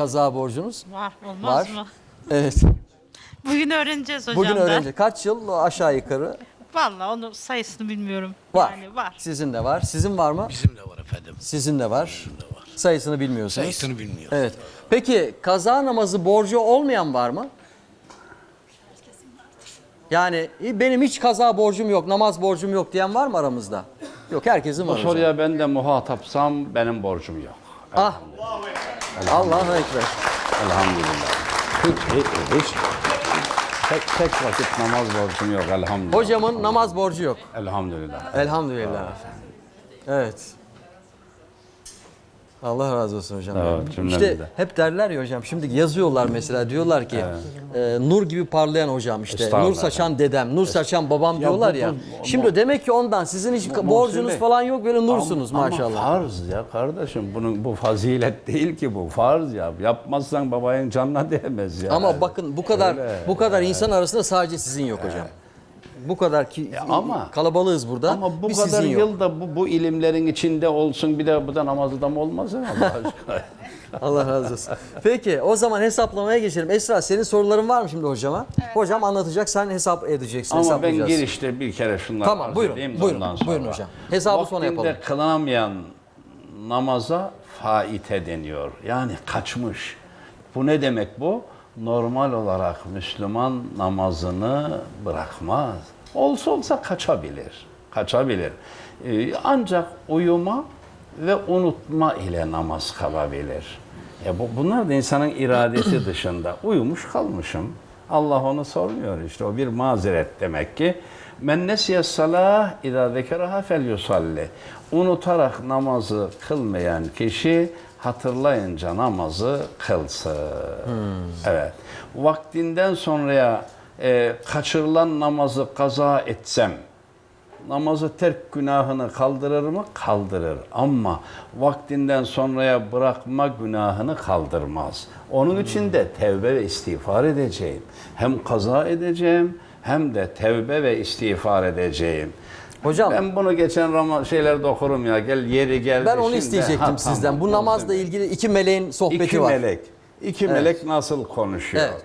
kaza borcunuz? Var olmaz Var. mı? Evet. Bugün öğreneceğiz hocam Bugün da. öğrenci. Kaç yıl aşağı yukarı? Vallahi onun sayısını bilmiyorum. Var. Yani var. Sizin de var. Sizin var mı? Bizim de var efendim. Sizin de var. Sayısını bilmiyorsunuz. Sayısını bilmiyor. Evet. Peki kaza namazı borcu olmayan var mı? Yani benim hiç kaza borcum yok, namaz borcum yok diyen var mı aramızda? Yok herkesin Bu var hocam. soruya ben de muhatapsam benim borcum yok. Ah. Allah'a ekber. Elhamdülillah. Hiç, hiç, hiç tek, tek vakit namaz borcum yok elhamdülillah. Hocamın namaz borcu yok. Elhamdülillah. Elhamdülillah. Evet. Allah razı olsun hocam. Evet, işte hep derler ya hocam şimdi yazıyorlar mesela diyorlar ki e, nur gibi parlayan hocam işte nur saçan dedem nur saçan babam diyorlar bu- ya. bu- şimdi demek ki ondan sizin hiç borcunuz Bey, falan yok böyle nursunuz Ama- maşallah. Ama farz ya kardeşim. Bunun bu fazilet değil ki bu. Farz ya. Yapmazsan babanın canına değmez ya. Ama bakın bu kadar Öyle. bu kadar insan arasında sadece sizin yok hocam. Bu kadar ki ama- kalabalığız burada. Ama bu bir kadar yok. yılda bu, bu ilimlerin içinde olsun bir de bu da namaz adamı olmaz ya Allah. Allah razı olsun. Peki o zaman hesaplamaya geçelim. Esra senin soruların var mı şimdi hocama? Hocam anlatacak sen hesap edeceksin. Ama ben girişte bir kere şunları Tamam, arz buyurun, edeyim de buyurun, ondan sonra. buyurun hocam. Hesabı sonra Vaktinde yapalım. kılınamayan namaza faite deniyor. Yani kaçmış. Bu ne demek bu? Normal olarak Müslüman namazını bırakmaz. Olsa olsa kaçabilir. Kaçabilir. Ee, ancak uyuma ve unutma ile namaz kalabilir. Ya bu, bunlar da insanın iradesi dışında. Uyumuş kalmışım. Allah onu sormuyor işte. O bir mazeret demek ki. Men nesiye salah idâ zekeraha fel yusalli. Unutarak namazı kılmayan kişi hatırlayınca namazı kılsın. Evet. Vaktinden sonraya e, kaçırılan namazı kaza etsem, namazı terk günahını kaldırır mı? Kaldırır. Ama vaktinden sonraya bırakma günahını kaldırmaz. Onun için de tevbe ve istiğfar edeceğim. Hem kaza edeceğim hem de tevbe ve istiğfar edeceğim. Hocam ben, Ben bunu geçen Rama şeylerde okurum ya. Gel yeri geldi. onu şimdi. isteyecektim Ha, sizden. tamam, Bu onu namazla söyle. ilgili iki meleğin sohbeti İki var. melek. İki melek nasıl konuşuyor? Evet.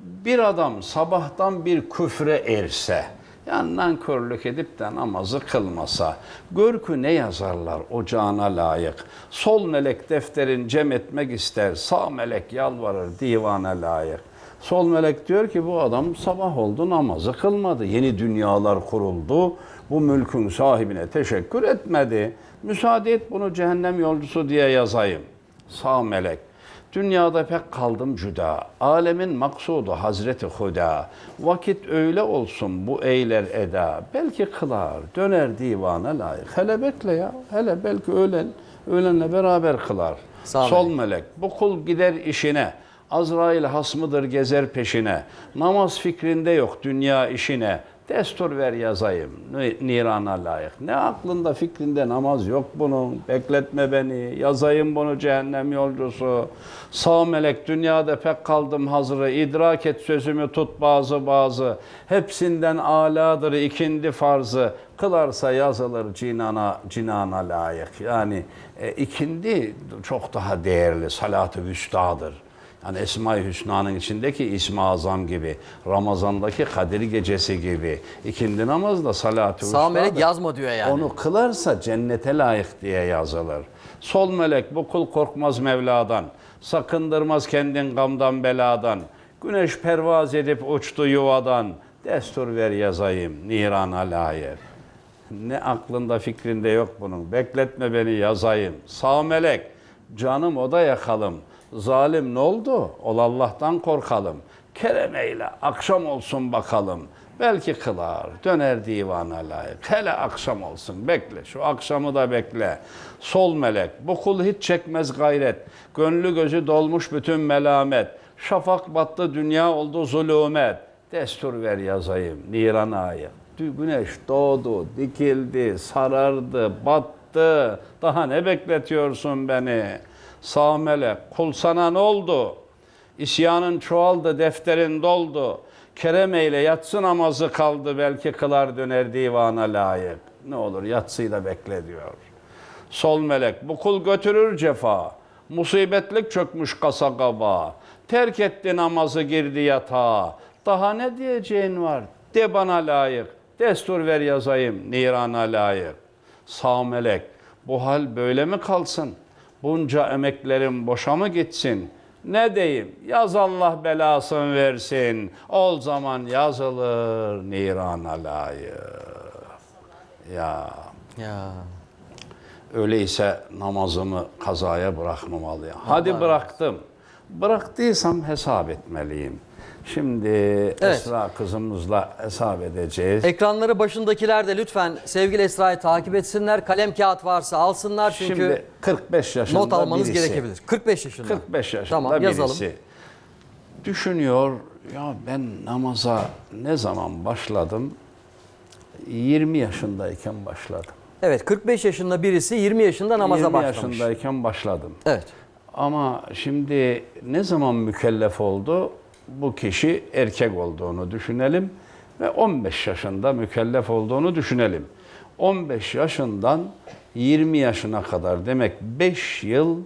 Bir adam sabahtan bir küfre erse, yani nankörlük edip de namazı kılmasa, görkü ne yazarlar ocağına layık. Sol melek defterin cem etmek ister, sağ melek yalvarır divana layık. Sol melek diyor ki bu adam sabah oldu namazı kılmadı. Yeni dünyalar kuruldu. Bu mülkün sahibine teşekkür etmedi. Müsaade et bunu cehennem yolcusu diye yazayım. Sağ melek. Dünyada pek kaldım cüda. Alemin maksudu Hazreti Huda. Vakit öyle olsun bu eyler eda. Belki kılar, döner divana layık. Hele bekle ya. Hele belki öğlen, öğlenle beraber kılar. Sağ Sol melek. Bu kul gider işine. Azrail hasmıdır gezer peşine. Namaz fikrinde yok dünya işine. Destur ver yazayım ni- nirana layık. Ne aklında fikrinde namaz yok bunun. Bekletme beni. Yazayım bunu cehennem yolcusu. Sağ melek dünyada pek kaldım hazırı. İdrak et sözümü tut bazı bazı. Hepsinden aladır ikindi farzı. Kılarsa yazılır cinana, cinana layık. Yani e, ikindi çok daha değerli. Salat-ı vüstadır. Yani Esma-i Hüsna'nın içindeki İsmi Azam gibi, Ramazan'daki Kadir Gecesi gibi, ikindi namazda salat-ı Sağ melek yazma diyor yani. Onu kılarsa cennete layık diye yazılır. Sol melek bu kul korkmaz Mevla'dan, sakındırmaz kendin gamdan beladan. Güneş pervaz edip uçtu yuvadan, destur ver yazayım nirana layık. Ne aklında fikrinde yok bunun. Bekletme beni yazayım. Sağ melek, canım o da yakalım. Zalim ne oldu? Ol Allah'tan korkalım. Kerem eyle, akşam olsun bakalım. Belki kılar, döner divana layık. Hele akşam olsun, bekle. Şu akşamı da bekle. Sol melek, bu kul hiç çekmez gayret. Gönlü gözü dolmuş bütün melamet. Şafak battı, dünya oldu zulümet. Destur ver yazayım, niran ayı. Güneş doğdu, dikildi, sarardı, battı. Daha ne bekletiyorsun beni? Sağ kul sana ne oldu? İsyanın çoğaldı, defterin doldu. Kerem eyle yatsı namazı kaldı, belki kılar döner divana layık. Ne olur yatsıyı da bekle diyor. Sol melek, bu kul götürür cefa. Musibetlik çökmüş kasa kaba. Terk etti namazı girdi yatağa. Daha ne diyeceğin var? De bana layık. Destur ver yazayım nirana layık. Sağ melek bu hal böyle mi kalsın? Bunca emeklerim boşa mı gitsin? Ne diyeyim? Yaz Allah belasını versin. Ol zaman yazılır nirana layık. Ya Ya. öyleyse namazımı kazaya bırakmamalıyım. Hadi bıraktım. Bıraktıysam hesap etmeliyim. Şimdi Esra kızımızla hesap edeceğiz. Ekranları başındakiler de lütfen sevgili Esra'yı takip etsinler. Kalem kağıt varsa alsınlar çünkü Şimdi 45 yaşında not almanız birisi. gerekebilir. 45 yaşında. 45 yaşında Tamam birisi yazalım. düşünüyor ya ben namaza ne zaman başladım? 20 yaşındayken başladım. Evet 45 yaşında birisi 20 yaşında namaza 20 başlamış. yaşındayken başladım. Evet. Ama şimdi ne zaman mükellef oldu? Bu kişi erkek olduğunu düşünelim ve 15 yaşında mükellef olduğunu düşünelim. 15 yaşından 20 yaşına kadar demek 5 yıl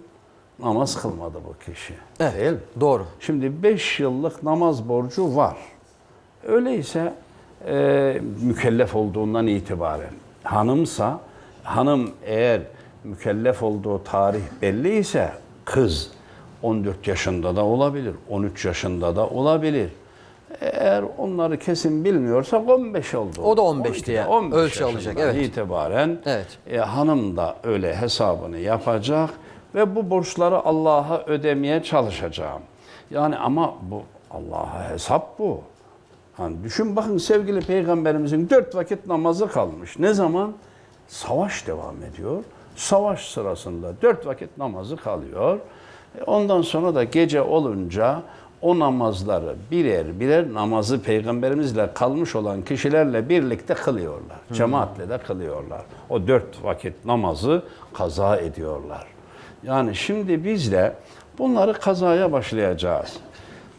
namaz kılmadı bu kişi. Evet. Değil mi? Doğru. Şimdi 5 yıllık namaz borcu var. Öyleyse e, mükellef olduğundan itibaren hanımsa hanım eğer mükellef olduğu tarih belli ise kız 14 yaşında da olabilir, 13 yaşında da olabilir. Eğer onları kesin bilmiyorsak 15 oldu. O da 15 12'de, diye 15 ölçü alacak, evet. itibaren Evet. e, hanım da öyle hesabını yapacak ve bu borçları Allah'a ödemeye çalışacağım. Yani ama bu Allah'a hesap bu. Hani düşün bakın sevgili peygamberimizin dört vakit namazı kalmış. Ne zaman? Savaş devam ediyor. Savaş sırasında dört vakit namazı kalıyor. Ondan sonra da gece olunca o namazları birer birer namazı peygamberimizle kalmış olan kişilerle birlikte kılıyorlar. Cemaatle de kılıyorlar. O dört vakit namazı kaza ediyorlar. Yani şimdi biz de bunları kazaya başlayacağız.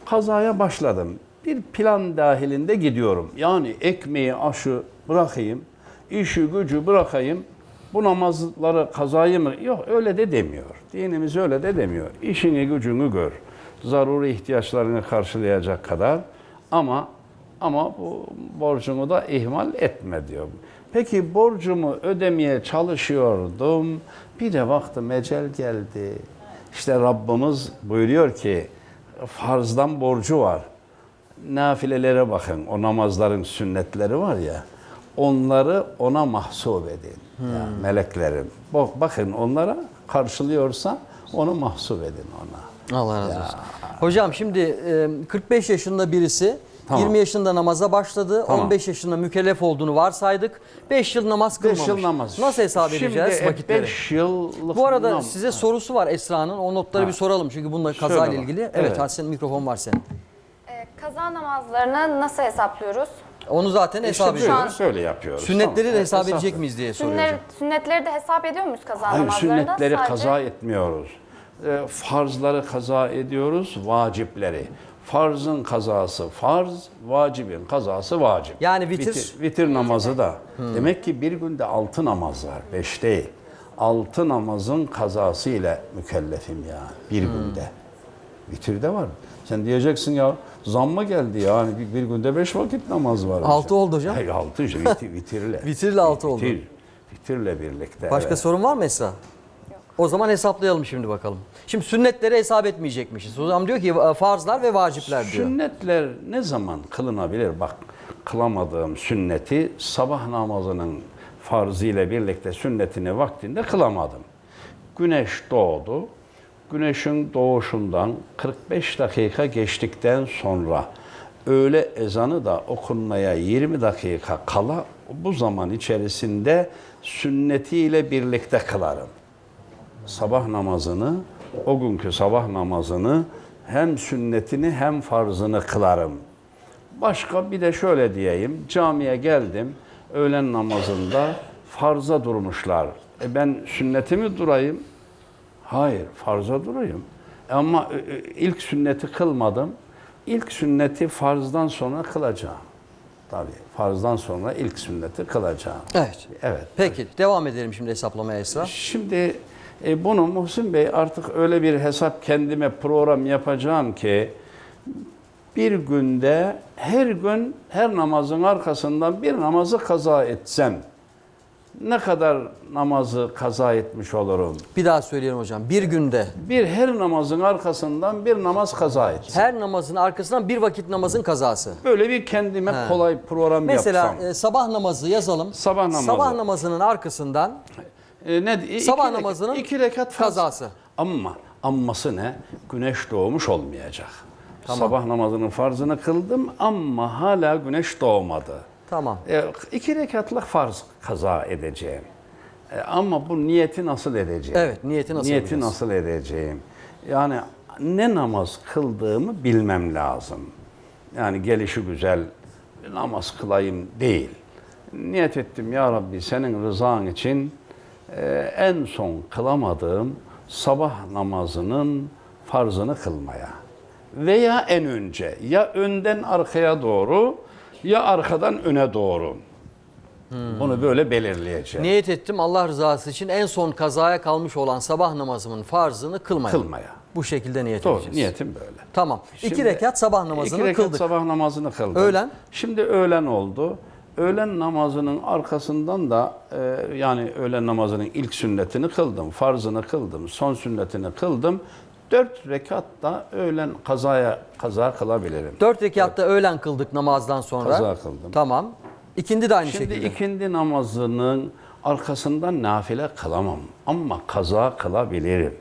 Kazaya başladım. Bir plan dahilinde gidiyorum. Yani ekmeği, aşı bırakayım, işi gücü bırakayım. Bu namazları kazayı mı? Yok öyle de demiyor. Dinimiz öyle de demiyor. İşini gücünü gör. Zaruri ihtiyaçlarını karşılayacak kadar ama ama bu borcumu da ihmal etme diyor. Peki borcumu ödemeye çalışıyordum. Bir de baktım ecel geldi. İşte Rabbimiz buyuruyor ki farzdan borcu var. Nafilelere bakın. O namazların sünnetleri var ya. Onları ona mahsup edin. Ya, meleklerim. Bak, bakın onlara karşılıyorsa onu mahsup edin ona. Allah razı olsun. Hocam şimdi e, 45 yaşında birisi Tamam. 20 yaşında namaza başladı. Tamam. 15 yaşında mükellef olduğunu varsaydık. 5 yıl namaz kılmamış. 5 yıl namaz. Nasıl hesap edeceğiz Şimdi vakitleri? 5 yıllık Bu arada nam- size sorusu var Esra'nın. O notları Ha. bir soralım çünkü bununla kazayla bak. ilgili. Evet, Evet. senin mikrofon var senin. Ee, kaza namazlarını nasıl hesaplıyoruz? Onu zaten İşte hesap böyle, ediyoruz. böyle yapıyoruz. Sünnetleri Tamam. de hesap Esas- edecek miyiz diye soruyor Sünnet, hocam. sünnetleri de hesap ediyor muyuz kaza Hayır namazlarında? sünnetleri Sadece- kaza etmiyoruz. E, farzları kaza ediyoruz, vacipleri. Farzın kazası farz, vacibin kazası vacip. Yani vitir- Vitir, vitir namazı da. Demek ki bir günde altı namaz var, beş değil. Altı namazın kazası ile mükellefim ya bir günde. Vitirde var. Sen diyeceksin ya zam mı geldi ya? Hani bir, bir günde beş vakit namaz var. Altı oldu hocam. Hayır altı işte vitir, vitirle. Vitirle altı oldu. Vitir, vitirle birlikte. Başka evet. sorun var mı Esra? O zaman hesaplayalım şimdi bakalım. Şimdi sünnetleri hesap etmeyecekmişiz. Hocam diyor ki farzlar ve vacipler diyor. Sünnetler ne zaman kılınabilir? Bak kılamadığım sünneti sabah namazının farzı ile birlikte sünnetini vaktinde kılamadım. Güneş doğdu. Güneşin doğuşundan 45 dakika geçtikten sonra öğle ezanı da okunmaya 20 dakika kala bu zaman içerisinde sünnetiyle birlikte kılarım sabah namazını, o günkü sabah namazını hem sünnetini hem farzını kılarım. Başka bir de şöyle diyeyim, camiye geldim, öğlen namazında farza durmuşlar. E ben sünneti mi durayım? Hayır, farza durayım. Ama e, e, ilk sünneti kılmadım. İlk sünneti farzdan sonra kılacağım. Tabii farzdan sonra ilk sünneti kılacağım. Evet. Evet. Peki devam edelim şimdi hesaplamaya Esra. Şimdi E bunu Muhsin Bey artık öyle bir hesap kendime program yapacağım ki bir günde her gün her namazın arkasından bir namazı kaza etsem ne kadar namazı kaza etmiş olurum? Bir daha söyleyelim hocam. Bir günde Bir her namazın arkasından bir namaz kaza etsem. her namazın arkasından bir vakit namazın kazası. Böyle bir kendime He. kolay program Mesela yapsam. e, sabah namazı yazalım. Sabah namazı. Sabah namazının arkasından E, ne, sabah namazının iki rekat farz. kazası. Ama amması ne? Güneş doğmuş olmayacak. Sabah namazının farzını kıldım ama hala güneş doğmadı. Tamam. E, iki rekatlık farz kaza edeceğim. E, ama bu niyeti nasıl edeceğim? Evet, niyeti nasıl Niyeti yapacağız? nasıl edeceğim? Yani ne namaz kıldığımı bilmem lazım. Yani gelişi güzel namaz kılayım değil. Niyet ettim ya Rabbi senin rızan için e, en son kılamadığım sabah namazının farzını kılmaya. Veya en önce ya önden arkaya doğru ya arkadan öne doğru. Bunu böyle belirleyeceğim. Niyet ettim Allah rızası için en son kazaya kalmış olan sabah namazımın farzını kılmaya. Kılmaya. Bu şekilde niyet Doğru, edeceğiz. niyetim böyle. Tamam. iki Şimdi rekat sabah namazını iki rekat kıldık. sabah namazını kıldım. Öğlen? Şimdi öğlen oldu. Öğlen namazının arkasından da e, yani öğlen namazının ilk sünnetini kıldım, farzını kıldım, son sünnetini kıldım. Dört rekat da öğlen kazaya kaza kılabilirim. Dört rekatta öğlen kıldık namazdan sonra. Kaza kıldım. Tamam. İkindi de aynı Şimdi şekilde. ikindi namazının arkasından nafile kılamam ama kaza kılabilirim.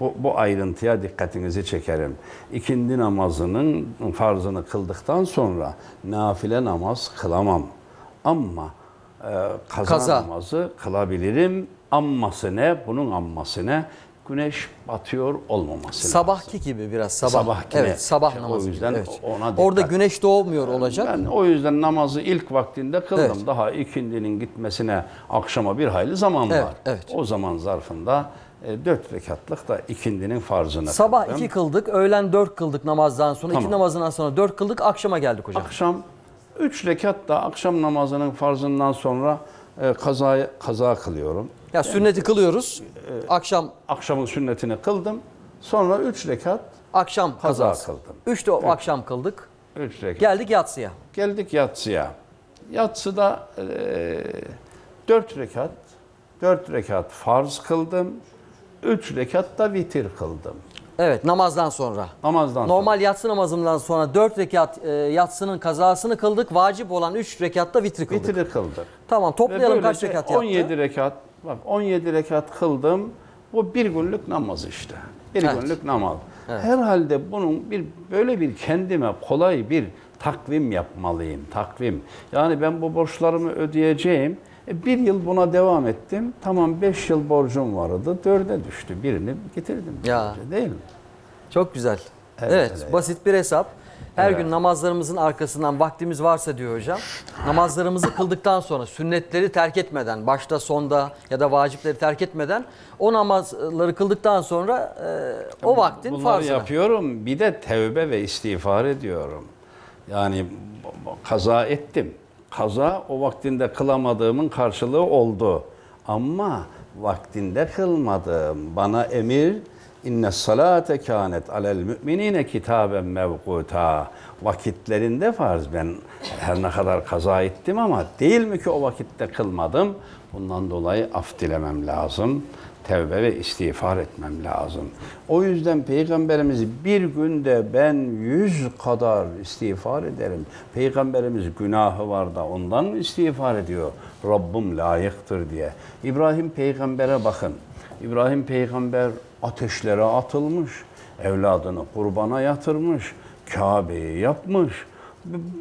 Bu, bu ayrıntıya dikkatinizi çekerim. İkindi namazının farzını kıldıktan sonra nafile namaz kılamam. Ama e, kaza, Kaza. namazı kılabilirim. Amması ne? Bunun amması ne? Güneş batıyor olmaması lazım. Sabahki gibi biraz sabah. Sabahkine. Evet sabah İşte o namazı. yüzden gibi, evet. ona dikkat. Orada güneş doğmuyor olacak. Ben o yüzden namazı ilk vaktinde kıldım. Evet. Daha ikindinin gitmesine akşama bir hayli zaman Evet, var. evet. O zaman zarfında e, dört rekatlık da ikindinin farzını Sabah kıldım. iki kıldık, öğlen dört kıldık namazdan sonra. iki Tamam. namazından sonra dört kıldık, akşama geldik hocam. Akşam üç rekat da akşam namazının farzından sonra e, kaza, kaza kılıyorum. Ya sünneti kılıyoruz. e, Akşam Akşamın sünnetini kıldım. Sonra üç rekat, akşam Kaza kazası. kıldım. Üç de o akşam kıldık. üç rekat. Geldik yatsıya. Geldik yatsıya. Yatsıda e, dört rekat, dört rekat farz kıldım. Üç rekat da vitir kıldım. Evet namazdan sonra. Namazdan Normal yatsı namazından sonra dört rekat e, yatsının kazasını kıldık. Vacip olan üç rekatta vitri sonra kıldık. vitiri kıldık. Tamam toplayalım kaç rekat yaptı? 17 rekat, bak 17 rekat kıldım. Bu bir günlük namaz işte. Bir Evet. günlük namaz. Evet. Herhalde bunun bir böyle bir kendime kolay bir takvim yapmalıyım. Takvim. Yani ben bu borçlarımı ödeyeceğim. E, bir yıl buna devam ettim. Tamam beş yıl borcum vardı. Dörde düştü. Birini getirdim. Ya. böylece, Değil mi? Çok güzel. Evet, Evet, evet. basit bir hesap. Her Evet. gün namazlarımızın arkasından vaktimiz varsa diyor hocam. Namazlarımızı kıldıktan sonra sünnetleri terk etmeden, başta sonda ya da vacipleri terk etmeden o namazları kıldıktan sonra e, o vaktin Bunları farzına. yapıyorum. Bir de tevbe ve istiğfar ediyorum. Yani kaza ettim. Kaza o vaktinde kılamadığımın karşılığı oldu. Ama vaktinde kılmadım. Bana emir inne salate kânet alel müminine kitaben mevkuta. Vakitlerinde farz. Ben her ne kadar kaza ettim ama değil mi ki o vakitte kılmadım? Bundan dolayı af dilemem lazım tevbe ve istiğfar etmem lazım. O yüzden Peygamberimiz bir günde ben yüz kadar istiğfar ederim. Peygamberimiz günahı var da ondan mı istiğfar ediyor? Rabbim layıktır diye. İbrahim peygambere bakın. İbrahim peygamber ateşlere atılmış. Evladını kurbana yatırmış. Kabe'yi yapmış.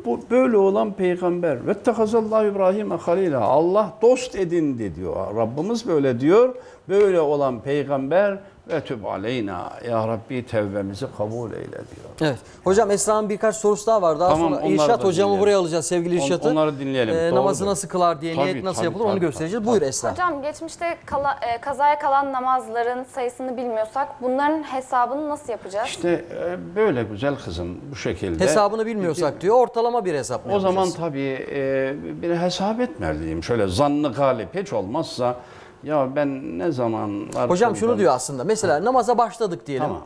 Bu böyle olan peygamber. Ve tekazallahu İbrahim'e halila. Allah dost edindi diyor. Rabbimiz böyle diyor. Böyle olan peygamber ve tüb aleyna. Ya Rabbi tevbemizi kabul eyle diyor. Evet. Hocam Esra'nın birkaç sorusu daha var. Daha Tamam, sonra onları İrşat hocamı dinleyelim. buraya alacağız sevgili On- İrşat'ı. onları dinleyelim, Ee, namazı doğrudur. nasıl kılar diye, Tabii, niyet nasıl tabii, yapılır onu tabii, göstereceğiz. tabii. Buyur Esra. Hocam geçmişte kala- e, kazaya kalan namazların sayısını bilmiyorsak bunların hesabını nasıl yapacağız? İşte e, böyle güzel kızım bu şekilde. Hesabını bilmiyorsak diyor. Ortalama bir hesap mı O zaman yapacağız? tabii e, bir hesap etmeliyim. Şöyle zannı galip hiç olmazsa Ya ben ne zaman Hocam şunu diyor aslında. Mesela namaza başladık diyelim. Tamam.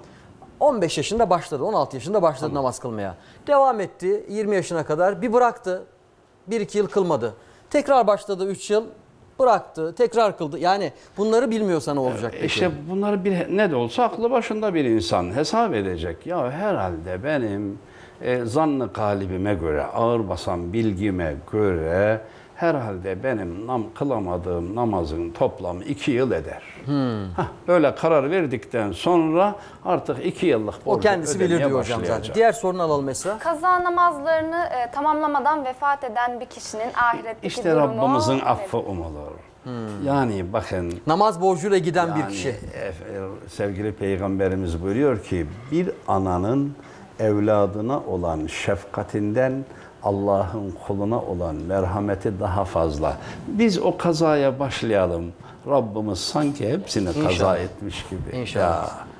15 yaşında başladı, 16 yaşında başladı namaz kılmaya. Devam etti 20 yaşına kadar. Bir bıraktı. 1-2 yıl kılmadı. Tekrar başladı 3 yıl. Bıraktı, tekrar kıldı. Yani bunları bilmiyorsa ne olacak peki? İşte bunları bir, ne de olsa aklı başında bir insan hesap edecek. Ya herhalde benim e, zannı kalibime göre, ağır basan bilgime göre herhalde benim nam, kılamadığım namazın toplamı iki yıl eder. Hah, böyle karar verdikten sonra artık iki yıllık borcu o kendisi bilir diyor hocam zaten. Diğer sorunu alalım mesela. Kaza namazlarını e, tamamlamadan vefat eden bir kişinin ahiretteki İşte durumu Rabbimizin nedir? affı umulur. Yani bakın Namaz borcuyla giden bir Yani, kişi. e, sevgili peygamberimiz buyuruyor ki bir ananın evladına olan şefkatinden Allah'ın kuluna olan merhameti daha fazla. Biz o kazaya başlayalım. Rabbimiz sanki hepsini kaza İnşallah. etmiş gibi. İnşallah. Ya,